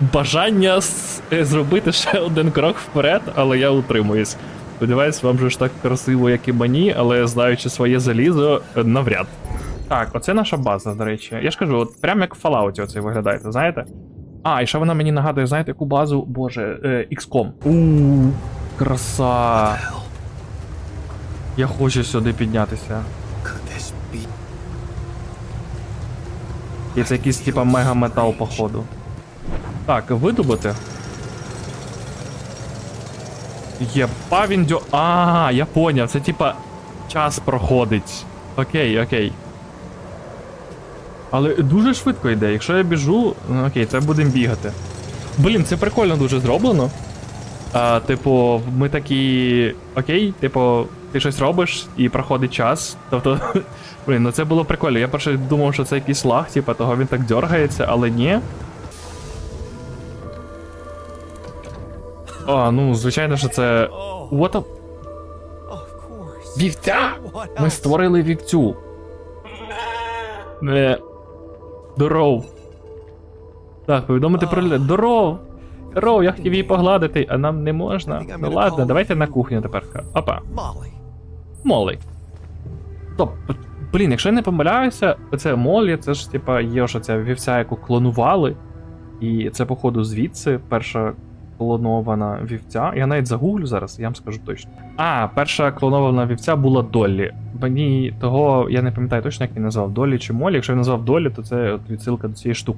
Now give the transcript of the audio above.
бажання е, зробити ще один крок вперед, але я утримуюсь. Сподіваюсь, вам же ж так красиво, як і мені, але знаючи своє залізо, е, навряд. Так, оце наша база, до речі. Я ж кажу, от прям як в Fallout оце виглядає, знаєте? А, і ще вона мені нагадує, знаєте, яку базу, боже, е, XCOM. Ууу, краса. Я хочу сюди піднятися. І це якийсь типа мега-метал, походу. Так, видобути. Він дьо. А, я поняв, це типа час проходить. Окей, окей. Але дуже швидко йде. Якщо я біжу, ну окей, це будемо бігати. Блін, це прикольно дуже зроблено. А, типу, ми такі. Окей, типу, ти щось робиш і проходить час. Тобто, блін, ну це було прикольно. Я перше думав, що це якийсь лаг, типу, того він так дергається, але ні. А, ну, звичайно, що це. What a... Вівця! Ми створили вівцю. Не. Здоров. Так, повідомити про лід. Здоров! Здоров, я хотів її погладити, а нам не можна. Ну ладно, давайте на кухню тепер. Опа. Молі. Стоп, блін, якщо я не помиляюся, це Молі, це ж типа є ж оця вівця, яку клонували. І це, походу, звідси перша клонована вівця. Я навіть загуглю зараз, я вам скажу точно. А, перша клонована вівця була Доллі. Мені того, я не пам'ятаю точно, як він назвав Долі чи Молі. Якщо він назвав Долі, то це відсилка до цієї штуки.